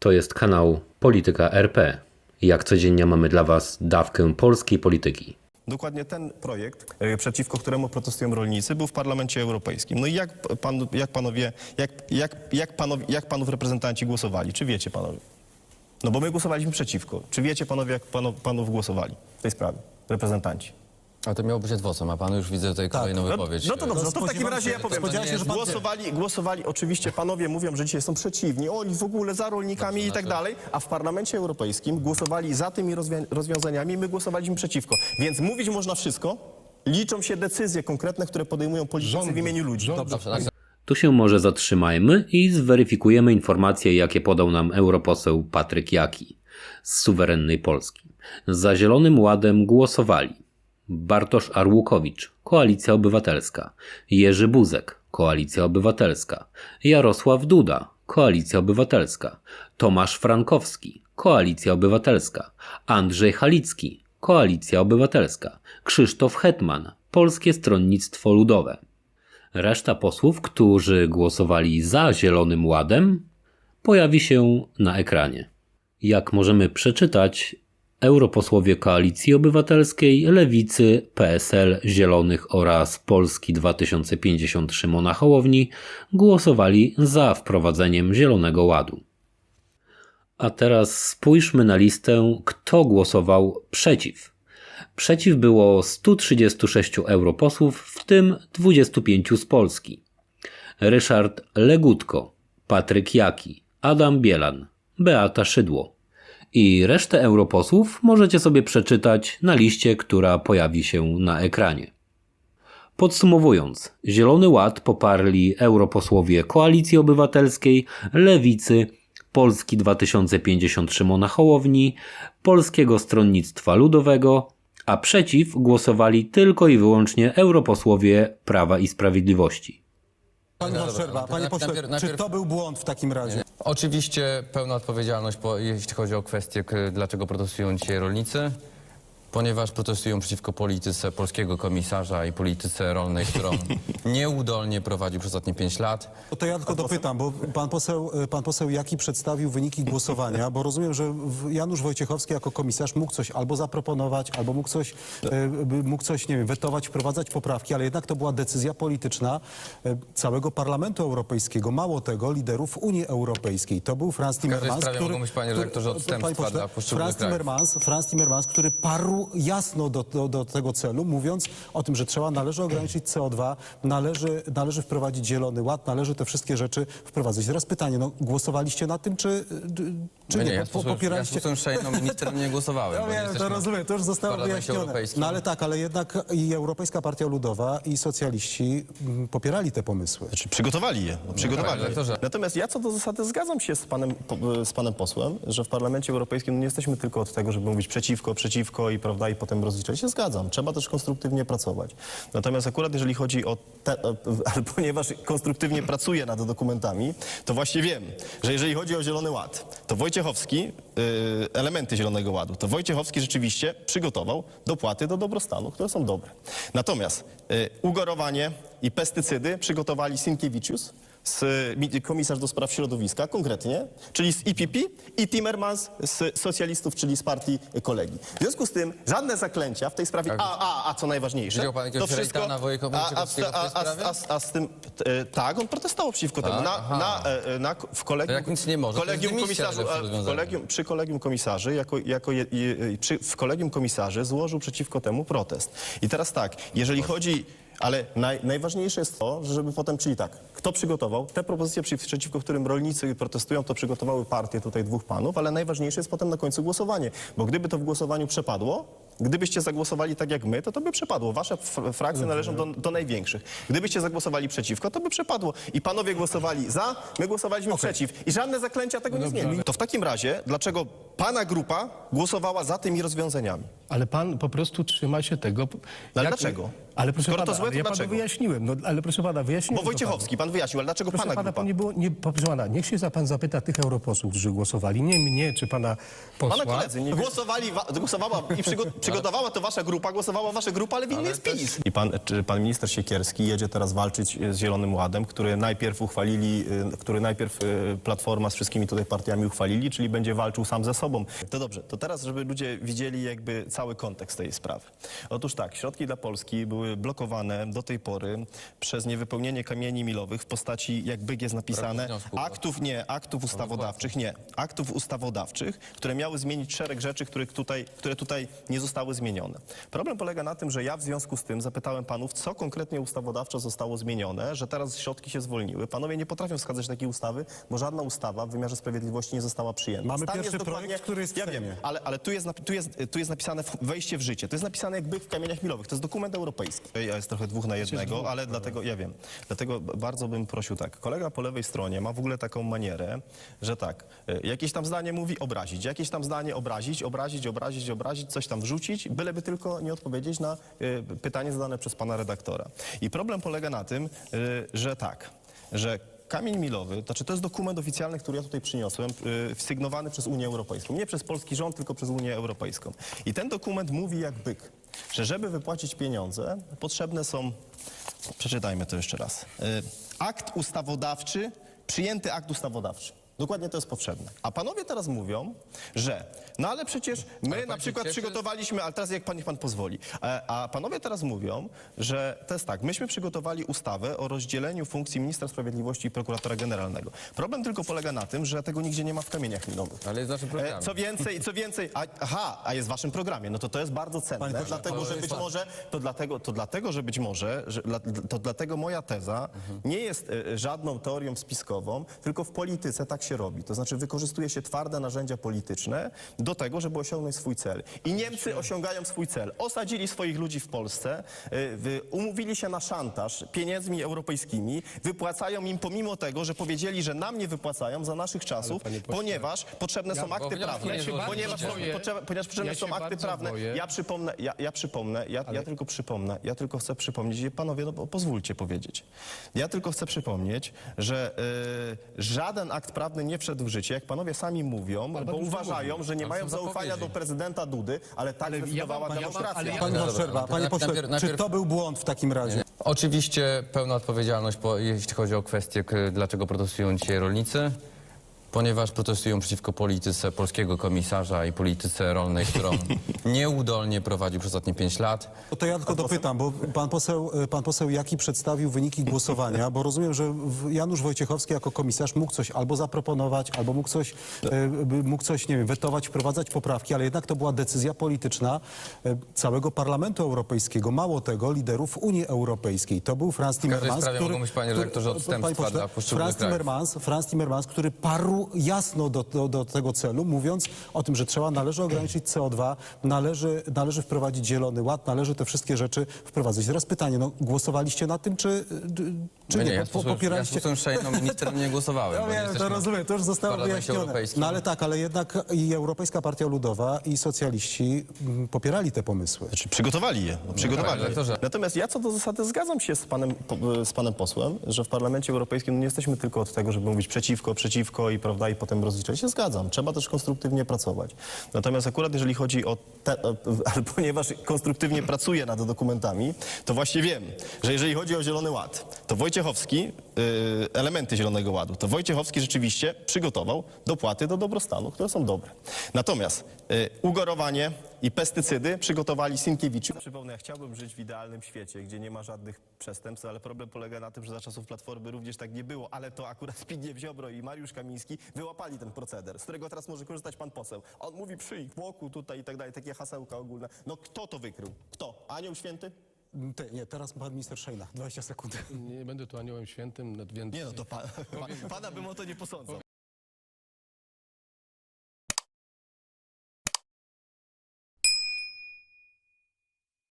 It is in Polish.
To jest kanał Polityka RP. Jak codziennie mamy dla Was dawkę polskiej polityki. Dokładnie ten projekt, e, przeciwko któremu protestują rolnicy, był w Parlamencie Europejskim. No i jak, pan, jak panowie, jak, jak, jak, panowie, jak panów reprezentanci głosowali? Czy wiecie panowie? No bo my głosowaliśmy przeciwko. Czy wiecie panowie, jak pano, panów głosowali w tej sprawie? Reprezentanci. A to miało być adwocem, a pan już widzę tutaj kolejną No, wypowiedź. no to dobrze, no to w takim razie ja powiem. spodziewam się, że pan- Głosowali, głosowali, oczywiście panowie mówią, że dzisiaj są przeciwni, oni w ogóle za rolnikami i tak dalej, a w Parlamencie Europejskim głosowali za tymi rozwią- rozwiązaniami, my głosowaliśmy przeciwko. Więc mówić można wszystko, liczą się decyzje konkretne, które podejmują politycy w imieniu ludzi. Dobrze, tak, Tu się może zatrzymajmy i zweryfikujemy informacje, jakie podał nam europoseł Patryk Jaki z suwerennej Polski. Za Zielonym Ładem głosowali Bartosz Arłukowicz, Koalicja Obywatelska, Jerzy Buzek, Koalicja Obywatelska, Jarosław Duda, Koalicja Obywatelska, Tomasz Frankowski, Koalicja Obywatelska, Andrzej Halicki, Koalicja Obywatelska, Krzysztof Hetman, Polskie Stronnictwo Ludowe. Reszta posłów, którzy głosowali za Zielonym Ładem, pojawi się na ekranie. Jak możemy przeczytać, europosłowie Koalicji Obywatelskiej, Lewicy, PSL, Zielonych oraz Polski 2050 Szymona Hołowni głosowali za wprowadzeniem Zielonego Ładu. A teraz spójrzmy na listę, kto głosował przeciw. Przeciw było 136 europosłów, w tym 25 z Polski. Ryszard Legutko, Patryk Jaki, Adam Bielan, Beata Szydło. I resztę europosłów możecie sobie przeczytać na liście, która pojawi się na ekranie. Podsumowując, Zielony Ład poparli europosłowie Koalicji Obywatelskiej, Lewicy, Polski 2050 Szymona Hołowni, Polskiego Stronnictwa Ludowego, a przeciw głosowali tylko i wyłącznie europosłowie Prawa i Sprawiedliwości. Pani Dobra, panie Najpierw- pośle, najpierw- czy to był błąd w takim razie? Oczywiście pełna odpowiedzialność, po, jeśli chodzi o kwestię, k- dlaczego protestują dzisiaj rolnicy. Ponieważ protestują przeciwko polityce polskiego komisarza i polityce rolnej, którą nieudolnie prowadził przez ostatnie 5 lat. To ja tylko dopytam, bo pan poseł, pan poseł Jaki przedstawił wyniki głosowania, bo rozumiem, że Janusz Wojciechowski jako komisarz mógł coś albo zaproponować, albo mógł coś, e, by- mógł coś nie wiem, wetować, wprowadzać poprawki, ale jednak to była decyzja polityczna e, całego Parlamentu Europejskiego, mało tego, liderów Unii Europejskiej. To był Franz Timmermans, być, panie redaktorze, odstępstwa pośle, dla Franz. Timmermans, Franz Timmermans, który parł jasno do, do, do tego celu, mówiąc o tym, że trzeba, należy ograniczyć CO2, należy, należy wprowadzić zielony ład, należy te wszystkie rzeczy wprowadzać. Teraz pytanie, no głosowaliście na tym, czy, czy No nie? nie, ja Po- popieraliście... ja posłem Szejną ministrem nie głosowałem, No wiem, to rozumiem, to już zostało wyjaśnione. No ale tak, ale jednak i Europejska Partia Ludowa i socjaliści mm, popierali te pomysły. Znaczy, przygotowali je. No, przygotowali redaktorze. Natomiast ja co do zasady zgadzam się z panem, z panem posłem, że w Parlamencie Europejskim no, nie jesteśmy tylko od tego, żeby mówić przeciwko, przeciwko i, prawda, i potem rozliczać się. Zgadzam. Trzeba też konstruktywnie pracować. Natomiast akurat jeżeli chodzi o te, o- ale ponieważ konstruktywnie pracuję nad dokumentami, to właśnie wiem, że jeżeli chodzi o Zielony Ład, to Wojciechowski, y, elementy Zielonego Ładu, to Wojciechowski rzeczywiście przygotował dopłaty do dobrostanu, które są dobre. Natomiast y, ugorowanie i pestycydy przygotowali Sienkiewiczus, z, mi- komisarz do spraw środowiska konkretnie, czyli z IPP i Timmermans z socjalistów, czyli z partii kolegi. W związku z tym żadne zaklęcia w tej sprawie, a, a, a co najważniejsze, Widział pan jakiegoś Reitana Wojko- a, a, Wojciechowskiego w tej a, a, a, a z tym, e, tak, on protestował przeciwko temu. Na, aha. na, e, na, w To jak nic nie może, to kolegium jest dymisja najlepsze a w kolegium, przy kolegium komisarzy, jako, jako je, je, przy, w kolegium komisarzy złożył przeciwko temu protest. I teraz tak, jeżeli chodzi, ale naj, najważniejsze jest to, żeby potem, czyli tak, kto przygotował, te propozycje, przy, przeciwko którym rolnicy protestują, to przygotowały partie tutaj dwóch panów, ale najważniejsze jest potem na końcu głosowanie, bo gdyby to w głosowaniu przepadło, Gdybyście zagłosowali tak jak my, to to by przepadło. Wasze frakcje należą do, do największych. Gdybyście zagłosowali przeciwko, to by przepadło. I panowie głosowali za, my głosowaliśmy przeciw. I żadne zaklęcia tego nie zmieni. To w takim razie, dlaczego pana grupa głosowała za tymi rozwiązaniami? Ale pan po prostu trzyma się tego. ale dlaczego? Ale proszę Skoro to pana, złe, ale to ja panu dlaczego? wyjaśniłem. No, ale proszę pana, wyjaśniłem. Bo to Wojciechowski, pan wyjaśnił, ale dlaczego Proszę pana pana, grupa? to nie było, nie, proszę pana, niech się za pan zapyta tych europosłów, którzy głosowali, nie mnie czy pana posła. Pana koledzy, nie głosowali, wa- głosowała i przygo- przygotowała to wasza grupa, głosowała wasza grupa, ale winny jest PiS. I pan, czy pan minister Siekierski jedzie teraz walczyć z Zielonym Ładem, który najpierw uchwalili, y, który najpierw y, Platforma z wszystkimi tutaj partiami uchwalili, czyli będzie walczył sam ze sobą. To dobrze, to teraz, żeby ludzie widzieli jakby cały kontekst tej sprawy. Otóż tak, środki dla Polski były blokowane do tej pory przez niewypełnienie kamieni milowych w postaci, jak byk jest napisane, wniosku. aktów nie, aktów ustawodawczych nie, aktów ustawodawczych, które miały zmienić szereg rzeczy, które tutaj, które tutaj nie zostały zmienione. Problem polega na tym, że ja w związku z tym zapytałem panów, co konkretnie ustawodawczo zostało zmienione, że teraz środki się zwolniły. Panowie nie potrafią wskazać takiej ustawy, bo żadna ustawa w wymiarze sprawiedliwości nie została przyjęta. Mamy Stan pierwszy projekt, który jest w Ja wiem, ale, ale tu, jest, tu, jest, tu jest napisane w- wejście w życie. To jest napisane jak byk w kamieniach milowych. To jest dokument europejski. Ja jest trochę dwóch na jednego, ale dlatego, ja wiem, dlatego bardzo bym prosił tak. Kolega po lewej stronie ma w ogóle taką manierę, że tak, y, jakieś tam zdanie mówi obrazić, jakieś tam zdanie obrazić, obrazić, obrazić, obrazić, coś tam wrzucić, byleby tylko nie odpowiedzieć na y, pytanie zadane przez pana redaktora. I problem polega na tym, y, że tak, że Kamień milowy, znaczy to jest dokument oficjalny, który ja tutaj przyniosłem, yy, sygnowany przez Unię Europejską. Nie przez polski rząd, tylko przez Unię Europejską. I ten dokument mówi jak byk, że żeby wypłacić pieniądze, potrzebne są, przeczytajmy to jeszcze raz, yy, akt ustawodawczy, przyjęty akt ustawodawczy. Dokładnie to jest potrzebne. A panowie teraz mówią, że no ale przecież my Ale na pan przykład cieszy? przygotowaliśmy, ale teraz jak pan, niech pan pozwoli, a, a panowie teraz mówią, że to jest tak, myśmy przygotowali ustawę o rozdzieleniu funkcji ministra sprawiedliwości i prokuratora generalnego. Problem tylko polega na tym, że tego nigdzie nie ma w kamieniach milowych. Ale jest w naszym programie. E, Co więcej, co więcej, a, aha, a jest w waszym programie, no to to jest bardzo cenne, Panie pośle, dlatego, że być może, to dlatego, to dlatego, że być może, że, dla- to dlatego moja teza nie jest e, żadną teorią spiskową, tylko w polityce tak się robi. To znaczy wykorzystuje się twarde narzędzia polityczne do tego, żeby osiągnąć swój cel. I Niemcy osiągają swój cel. Osadzili swoich ludzi w Polsce, wy- umówili się na szantaż pieniędzmi europejskimi, wypłacają im pomimo tego, że powiedzieli, że nam nie wypłacają za naszych czasów, ponieważ potrzebne są akty wnioski prawne, ponieważ, boję. potrzeba, ponieważ potrzebne Ja są się akty prawne. boję. Ja przypomnę, ja, ja przypomnę, ja, ja tylko przypomnę, ja tylko chcę przypomnieć, panowie, no pozwólcie powiedzieć. Ja tylko chcę przypomnieć, że y, żaden akt prawny nie wszedł w życie, jak panowie sami mówią, bo to uważają, że nie mają są zaufania zapowiedzi. do prezydenta Dudy, ale tak zdecydowała ja wam- ale ja- Pani Dobra, przerwa. dobra. Panie Najpierw- pośle, czy najpierw- to był błąd w takim razie? Oczywiście pełna odpowiedzialność, po, jeśli chodzi o kwestię, k- dlaczego protestują dzisiaj rolnicy. Ponieważ protestują przeciwko polityce polskiego komisarza i polityce rolnej, którą nieudolnie prowadził przez ostatnie pięć lat. To ja tylko dopytam, bo pan poseł, pan poseł Jaki przedstawił wyniki głosowania, bo rozumiem, że Janusz Wojciechowski jako komisarz mógł coś albo zaproponować, albo mógł coś, e, mógł coś, nie wiem, wetować, wprowadzać poprawki, ale jednak to była decyzja polityczna e, całego Parlamentu Europejskiego, mało tego, liderów Unii Europejskiej. To był Franz Timmermans, być, panie redaktorze, odstępstwa pośle, dla Franz. Timmermans, Franz Timmermans, który parł jasno do, do, do tego celu, mówiąc o tym, że trzeba, należy ograniczyć CO2, należy, należy wprowadzić zielony ład, należy te wszystkie rzeczy wprowadzać. Teraz pytanie, no głosowaliście na tym, czy, czy No nie? nie, ja Po- popieraliście... ja z Szejną ministrem nie głosowałem, No bo nie wiem, to rozumiem, to już zostało wyjaśnione. No ale tak, ale jednak i Europejska Partia Ludowa i socjaliści mm, popierali te pomysły. Znaczy, przygotowali je. No, przygotowali je. redaktorze. Natomiast ja co do zasady zgadzam się z panem, z panem posłem, że w Parlamencie Europejskim no, nie jesteśmy tylko od tego, żeby mówić przeciwko, przeciwko i, prawda, i potem rozliczać się. Zgadzam. Trzeba też konstruktywnie pracować. Natomiast akurat jeżeli chodzi o te, o- ale ponieważ konstruktywnie pracuję nad dokumentami, to właśnie wiem, że jeżeli chodzi o Zielony Ład, to Wojciechowski, elementy Zielonego Ładu, to Wojciechowski rzeczywiście przygotował dopłaty do dobrostanu, które są dobre. Natomiast y, ugorowanie i pestycydy przygotowali Sinkiewicz. Przypomnę, ja chciałbym żyć w idealnym świecie, gdzie nie ma żadnych przestępstw, ale problem polega na tym, że za czasów Platformy również tak nie było, ale to akurat Zbigniew Ziobro i Mariusz Kamiński wyłapali ten proceder, z którego teraz może korzystać pan poseł. On mówi przyjdź, boku tutaj i tak dalej, takie hasełka ogólne. No kto to wykrył? Kto? Anioł Święty? Te, nie, teraz pan minister Szejna, 20 sekund. Nie będę tu aniołem świętym, więc... Nie no, to pa, pana bym o to nie posądzał.